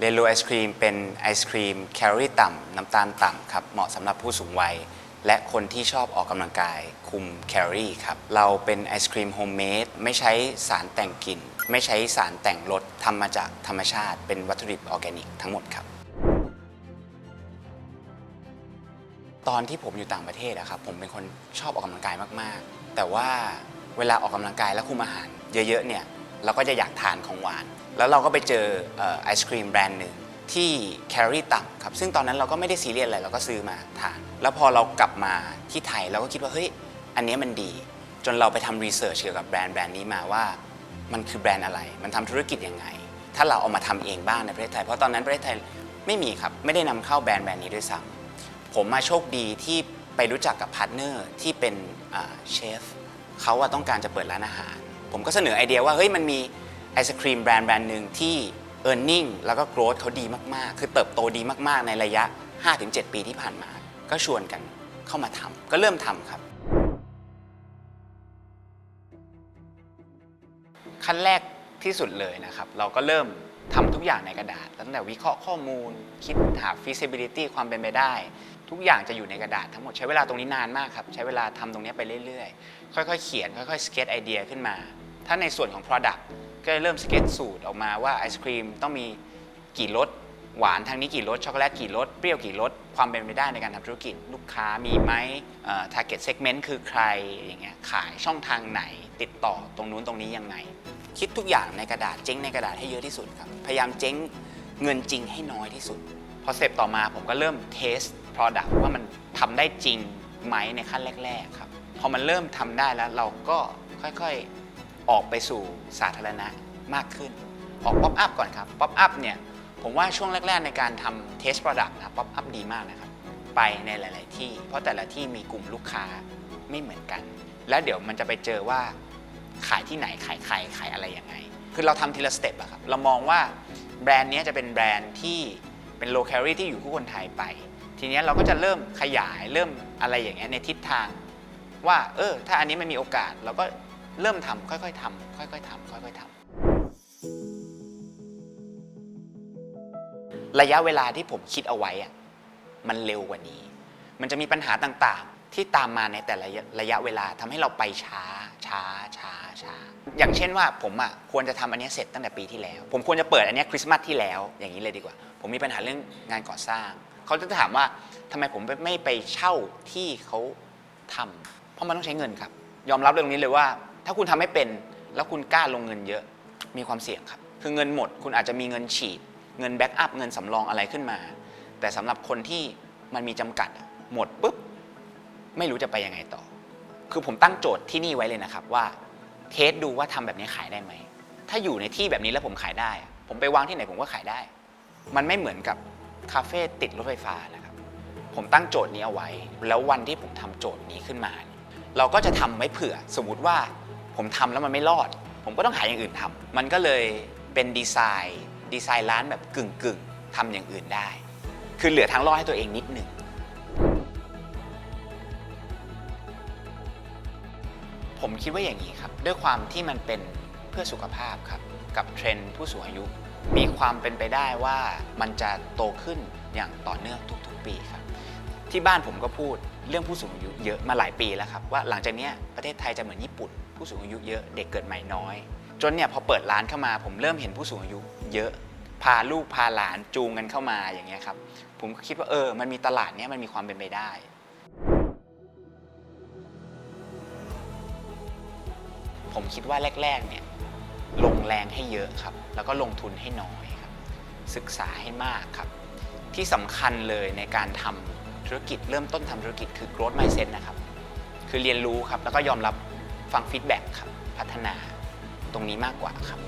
เรนโลไอศครีมเป็นไอศครีมแคลอรี่ต่ำน้ำตาลต่ำครับเหมาะสำหรับผู้สูงวัย และคนที่ชอบออกกำลังกายคุมแคลอรี่ครับเราเป็นไอศครีมโฮมเมดไม่ใช้สารแต่งกลิ่น ไม่ใช้สารแต่งรสทำมาจากธรรมชาติ เป็นวัตถุดิบออร์แกนิกทั้งหมดครับ ตอนที่ผมอยู่ต่างประเทศอะครับผมเป็นคนชอบออกกำลังกายมากๆ แต่ว่าเวลาออกกำลังกายแล้วคุมอาหารเยอะๆเนี่ย เราก็จะอยากทานของหวาน แล้วเราก็ไปเจอไอศครีมแบรนด์หนึ่งที่แคลอรี่ต่ำครับ ซึ่งตอนนั้นเราก็ไม่ได้ซีเรียสอะไรเราก็ซื้อมาทาน แล้วพอเรากลับมาที่ไทยเราก็คิดว่าเฮ้ยอันนี้มันดี จนเราไปทำรีเสิร์ชเกี่ยวกับแบรนด์แบรนด์นี้มาว่า มันคือแบรนด์อะไร มันทำธุรกิจยังไง ถ้าเราเอามาทำเองบ้างในประเทศไทย เพราะตอนนั้นประเทศไทยไม่มีครับ ไม่ได้นำเข้าแบรนด์แบรนด์นี้ด้วยซ้ำผมมาโชคดีที่ไปรู้จักกับพาร์ทเนอร์ที่เป็นเชฟเขาอะต้องการจะเปิดร้านอาหาร ผมก็เสนอไอเดียว่าเฮ้ยมันมีไอศครีมแบรนด์แบรนด์หนึ่งที่ e a r n i n g แล้วก็ growth เขาดีมากๆ คือเติบโตดีมากๆ ในระยะ 5-7 ปีที่ผ่านมา ก็ชวนกันเข้ามาทำก็เริ่มทำครับ ขั้นแรกที่สุดเลยนะครับ เราก็เริ่ม ทำทุกอย่างในกระดาษ ตั้งแต่วิเคราะห์ข้อมูล คิดหา feasibility ความเป็นไปได้ ทุกอย่างจะอยู่ในกระดาษทั้งหมดใช้เวลาตรงนี้นานมากครับ ใช้เวลาทำตรงนี้ไปเรื่อยๆ ค่อยๆ เขียน ค่อยๆ สเก็ตไอเดียขึ้นมา ถ้าในส่วนของ product ก็เริ่มสเก็ตสูตรออกมาว่าไอศครีมต้องมีกี่รสหวานทางนี้กี่รสช็อกโกแลตกี่รสเปรี้ยวกี่รสความเป็นไปได้ในการทำธุรกิจ ลูกค้ามีไหมเอ่อ target segment คือใครอย่างเงี้ยขายช่องทางไหนติดต่อตรงนู้นตรงนี้ยังไง คิดทุกอย่างในกระดาษเจ๊งในกระดาษให้เยอะที่สุดครับพยายามเจ๊งเงินจริงให้น้อยที่สุดพอเสร็จต่อมาผมก็เริ่มเทส Product ว่ามันทำได้จริงไหมในขั้นแรก ๆ ครับ พอมันเริ่มทำได้แล้วเราก็ค่อยๆออกไปสู่สาธารณะมากขึ้น ออกป๊อปอัพก่อนครับป๊อปอัพเนี่ยผมว่าช่วงแรก ๆ ในการทำเทส Product นะป๊อปอัพดีมากนะครับ ไปในหลาย ๆ ที่ เพราะแต่ละที่มีกลุ่มลูกค้าไม่เหมือนกัน แล้วเดี๋ยวมันจะไปเจอว่า ขายที่ไหนขายใครขายอะไรยังไง คือเราทำทีละสเต็ปอะครับ เรามองว่าแบรนด์นี้จะเป็นแบรนด์ที่เป็น low calorie ที่อยู่คู่คนไทยไป ทีนี้เราก็จะเริ่มขยายเริ่มอะไรอย่างเงี้ยในทิศทาง ว่าเออถ้าอันนี้มันมีโอกาสเราก็เริ่มทำค่อยๆทำค่อยๆทำค่อยๆทำระยะเวลาที่ผมคิดเอาไว้อะมันเร็วกว่านี้ มันจะมีปัญหาต่างๆ ที่ตามมาในแต่ละระยะเวลาทำให้เราไปช้าช้า ช้า อย่างเช่นว่าผมอะควรจะทำอันนี้เสร็จตั้งแต่ปีที่แล้ว ผมควรจะเปิดอันนี้คริสต์มาสที่แล้วอย่างนี้เลยดีกว่า ผมมีปัญหาเรื่องงานก่อสร้าง เขาจะถามว่าทำไมผมไม่ไปเช่าที่เขาทำเพราะมันต้องใช้เงินครับ ยอมรับเรื่องนี้เลยว่า ถ้าคุณทำไม่เป็นแล้วคุณกล้าลงเงินเยอะมีความเสี่ยงครับ คือเงินหมด คุณอาจจะมีเงินฉีด เงินแบ็กอัพเงินสำรองอะไรขึ้นมา แต่สำหรับคนที่มันมีจำกัดหมดปุ๊บไม่รู้จะไปยังไงต่อ คือผมตั้งโจทย์ที่นี่ไว้เลยนะครับว่า เทสดูว่าทำแบบนี้ขายได้ไหม ถ้าอยู่ในที่แบบนี้แล้วผมขายได้ ผมไปวางที่ไหนผมก็ขายได้ มันไม่เหมือนกับคาเฟ่ติดรถไฟฟ้านะครับ ผมตั้งโจทย์นี้เอาไว้ แล้ววันที่ผมทำโจทย์นี้ขึ้นมา เราก็จะทำไว้เผื่อ สมมติว่าผมทำแล้วมันไม่รอด ผมก็ต้องหาอย่างอื่นทำมันก็เลยเป็นดีไซน์ ดีไซน์ร้านแบบกึ่งกึ่งๆทำอย่างอื่นได้ คือเหลือทางรอดให้ตัวเองนิดหนึ่ง ผมคิดว่าอย่างนี้ครับ ด้วยความที่มันเป็นเพื่อสุขภาพครับ กับเทรนด์ผู้สูงอายุ มีความเป็นไปได้ว่ามันจะโตขึ้นอย่างต่อเนื่องทุกๆ ปีครับ ที่บ้านผมก็พูดเรื่องผู้สูงอายุเยอะมาหลายปีแล้วครับ ว่าหลังจากนี้ประเทศไทยจะเหมือนญี่ปุ่น ผู้สูงอายุเยอะเด็กเกิดใหม่น้อย จนเนี่ยพอเปิดร้านเข้ามา ผมเริ่มเห็นผู้สูงอายุเยอะพาลูกพาหลานจูงกันเข้ามาอย่างเงี้ยครับผมก็คิดว่าเออ มันมีตลาดเนี้ยมันมีความเป็นไปได้ ผมคิดว่าแรกๆเนี่ยลงแรงให้เยอะครับ แล้วก็ลงทุนให้น้อยครับ ศึกษาให้มากครับ ที่สำคัญเลยในการทำธุรกิจเริ่มต้นทำธุรกิจคือ growth mindset นะครับ คือเรียนรู้ครับ แล้วก็ยอมรับฟังฟีดแบ็กครับ พัฒนาตรงนี้มากกว่าครับ